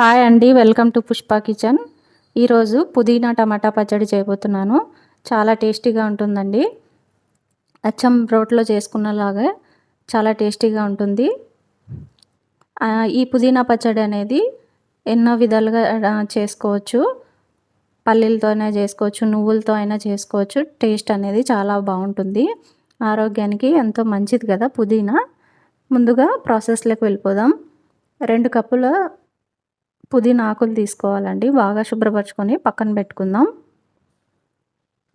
Hi అండి welcome to Pushpa kitchen. ఈరోజు పుదీనా టమాటా పచ్చడి చేయబోతున్నాను. చాలా టేస్టీగా ఉంటుందండి. అచ్చం రోట్లో చేసుకున్నలాగా చాలా టేస్టీగా ఉంటుంది. ఈ పుదీనా పచ్చడి అనేది ఎన్నో విధాలుగా చేసుకోవచ్చు. పల్లీలతో అయినా చేసుకోవచ్చు నువ్వులతో అయినా చేసుకోవచ్చు. టేస్ట్ అనేది చాలా బాగుంటుంది. ఆరోగ్యానికి ఎంతో మంచిది కదా పుదీనా. ముందుగా ప్రాసెస్లోకి వెళ్ళిపోదాం. రెండు కప్పుల పుదీనా ఆకులు తీసుకోవాలండి. బాగా శుభ్రపరచుకొని పక్కన పెట్టుకుందాం.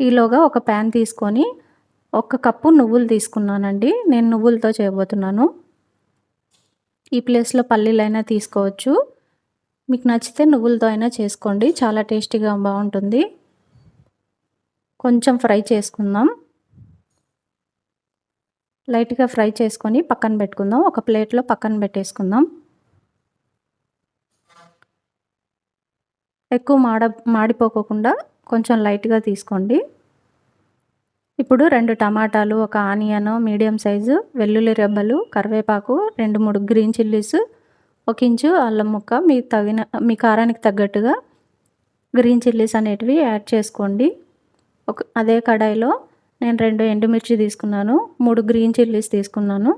ఈలోగా ఒక ప్యాన్ తీసుకొని ఒక కప్పు నువ్వులు తీసుకున్నానండి. నేను నువ్వులతో చేయబోతున్నాను. ఈ ప్లేస్లో పల్లీలైనా తీసుకోవచ్చు. మీకు నచ్చితే నువ్వులతో అయినా చేసుకోండి. చాలా టేస్టీగా బాగుంటుంది. కొంచెం ఫ్రై చేసుకుందాం. లైట్గా ఫ్రై చేసుకొని పక్కన పెట్టుకుందాం. ఒక ప్లేట్లో పక్కన పెట్టేసుకుందాం. ఎక్కువ మాడ మాడిపోకోకుండా కొంచెం లైట్గా తీసుకోండి. ఇప్పుడు రెండు టమాటాలు ఒక ఆనియన్ మీడియం సైజు వెల్లుల్లి రెబ్బలు కరివేపాకు రెండు మూడు గ్రీన్ చిల్లీస్ ఒక ఇంచు అల్లం ముక్క మీ తగిన మీ కారానికి తగ్గట్టుగా గ్రీన్ చిల్లీస్ అనేటివి యాడ్ చేసుకోండి. ఒక అదే కడాయిలో నేను రెండు ఎండుమిర్చి తీసుకున్నాను మూడు గ్రీన్ చిల్లీస్ తీసుకున్నాను.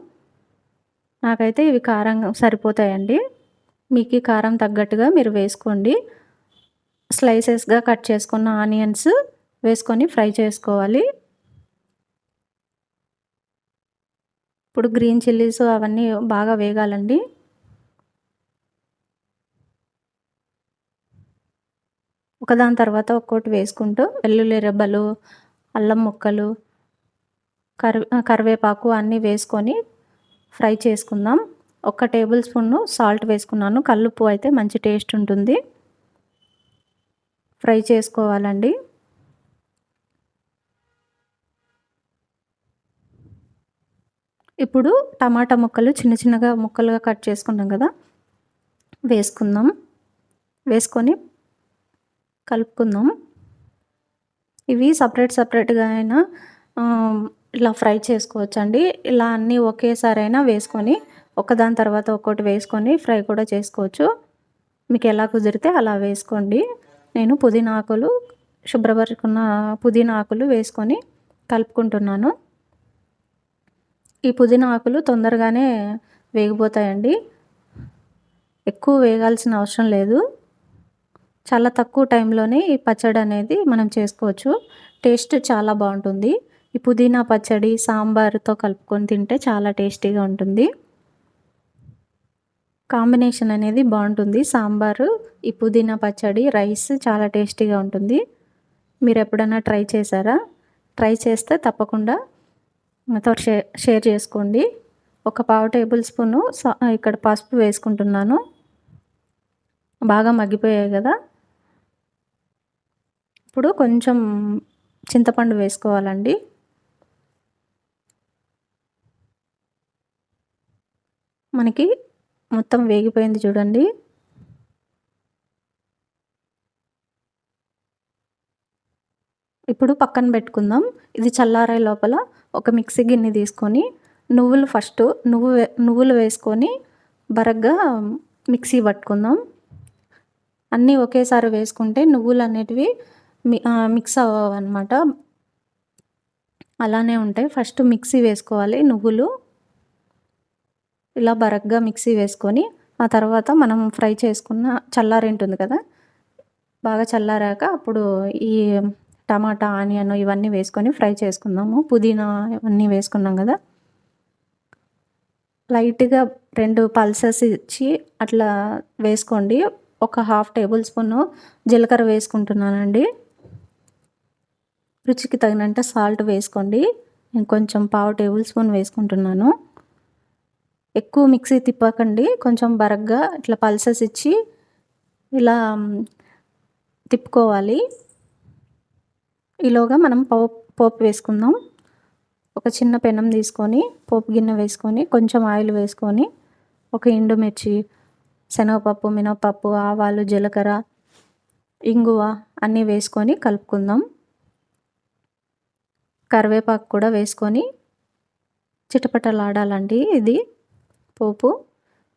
నాకైతే ఇవి కారం సరిపోతాయండి. మీకు కారం తగ్గట్టుగా మీరు వేసుకోండి. స్లైసెస్గా కట్ చేసుకున్న ఆనియన్స్ వేసుకొని ఫ్రై చేసుకోవాలి. ఇప్పుడు గ్రీన్ చిల్లీస్ అవన్నీ బాగా వేగాలండి. ఒకదాని తర్వాత ఒక్కోటి వేసుకుంటూ వెల్లుల్లి రెబ్బలు అల్లం ముక్కలు కరివే కరివేపాకు అన్నీ వేసుకొని ఫ్రై చేసుకుందాం. ఒక టేబుల్ స్పూన్ సాల్ట్ వేసుకున్నాను. కల్లుప్పు అయితే మంచి టేస్ట్ ఉంటుంది. ఫ్రై చేసుకోవాలండి. ఇప్పుడు టమాటా ముక్కలు చిన్న చిన్నగా ముక్కలుగా కట్ చేసుకున్నాం కదా. వేసుకుందాం. వేసుకొని కలుపుకుందాం. ఇవి సపరేట్ సపరేట్గా అయినా ఇలా ఫ్రై చేసుకోవచ్చండి. ఇలా అన్నీ ఒకేసారి అయినా వేసుకొని ఒకదాని తర్వాత ఒక్కోటి వేసుకొని ఫ్రై కూడా చేసుకోవచ్చు. మీకు ఎలా కుదిరితే అలా వేసుకోండి. నేను పుదీనా ఆకులు శుభ్రపరుచుకున్న పుదీనా ఆకులు వేసుకొని కలుపుకుంటున్నాను. ఈ పుదీనా ఆకులు తొందరగానే వేగిపోతాయండి. ఎక్కువ వేగాల్సిన అవసరం లేదు. చాలా తక్కువ టైంలోనే ఈ పచ్చడి అనేది మనం చేసుకోవచ్చు. టేస్ట్ చాలా బాగుంటుంది. ఈ పుదీనా పచ్చడి సాంబార్తో కలుపుకొని తింటే చాలా టేస్టీగా ఉంటుంది. కాంబినేషన్ అనేది బాగుంటుంది. సాంబారు ఈ పుదీనా పచ్చడి రైస్ చాలా టేస్టీగా ఉంటుంది. మీరు ఎప్పుడైనా ట్రై చేశారా? ట్రై చేస్తే తప్పకుండా నాతో షేర్ షేర్ చేసుకోండి. ఒక పావు టేబుల్ స్పూను ఇక్కడ పసుపు వేసుకుంటున్నాను. బాగా మగ్గిపోయాయి కదా? ఇప్పుడు కొంచెం చింతపండు వేసుకోవాలండి. మనకి మొత్తం వేగిపోయింది చూడండి. ఇప్పుడు పక్కన పెట్టుకుందాం. ఇది చల్లారే లోపల ఒక మిక్సీ గిన్నె తీసుకొని నువ్వులు ఫస్ట్ నువ్వు నువ్వులు వేసుకొని బరగ్గా మిక్సీ పట్టుకుందాం. అన్నీ ఒకేసారి వేసుకుంటే నువ్వులు అనేటివి మిక్స్ అవ్వవు అనమాట అలానే ఉంటాయి. ఫస్ట్ మిక్సీ వేసుకోవాలి నువ్వులు. ఇలా బరగ్గా మిక్సీ వేసుకొని ఆ తర్వాత మనం ఫ్రై చేసుకున్న చల్లారి ఉంటుంది కదా బాగా చల్లారాక అప్పుడు ఈ టమాటా ఆనియన్ ఇవన్నీ వేసుకొని ఫ్రై చేసుకుందాము. పుదీనా ఇవన్నీ వేసుకున్నాం కదా. లైట్గా రెండు పల్సెస్ ఇచ్చి అట్లా వేసుకోండి. ఒక హాఫ్ టేబుల్ స్పూన్ జీలకర్ర వేసుకుంటున్నానండి. రుచికి తగినంత సాల్ట్ వేసుకోండి. నేను కొంచెం పావు టేబుల్ స్పూన్ వేసుకుంటున్నాను. ఎక్కువ మిక్సీ తిప్పకండి. కొంచెం బరగ్గా ఇట్లా పల్సెస్ ఇచ్చి ఇలా తిప్పుకోవాలి. ఈలోగా మనం పోపు పోపు వేసుకుందాం. ఒక చిన్న పెనం తీసుకొని పోపు గిన్నె వేసుకొని కొంచెం ఆయిల్ వేసుకొని ఒక ఎండుమిర్చి శనగపప్పు మినపప్పు ఆవాలు జీలకర్ర ఇంగువ అన్నీ వేసుకొని కలుపుకుందాం. కరివేపాకు కూడా వేసుకొని చిటపటలాడాలండి ఇది. పోపు.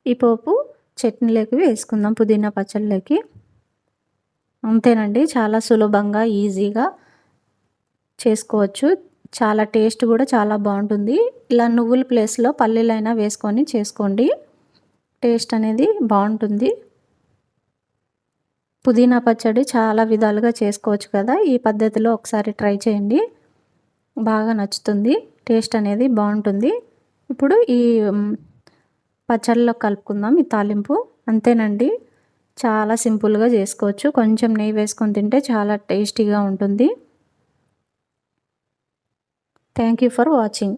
ఈ పోపు చట్నీలోకి వేసుకుందాం పుదీనా పచ్చళ్ళకి. అంతేనండి చాలా సులభంగా ఈజీగా చేసుకోవచ్చు. చాలా టేస్ట్ కూడా చాలా బాగుంటుంది. ఇలా నువ్వుల ప్లేస్లో పల్లీలైనా వేసుకొని చేసుకోండి. టేస్ట్ అనేది బాగుంటుంది. పుదీనా పచ్చడి చాలా విధాలుగా చేసుకోవచ్చు కదా. ఈ పద్ధతిలో ఒకసారి ట్రై చేయండి. బాగా నచ్చుతుంది. టేస్ట్ అనేది బాగుంటుంది. ఇప్పుడు ఈ పచ్చళ్ళలో కలుపుకుందాం ఈ తాలింపు. అంతేనండి. చాలా సింపుల్గా చేసుకోవచ్చు. కొంచెం నెయ్యి వేసుకొని తింటే చాలా టేస్టీగా ఉంటుంది. Thank you for watching.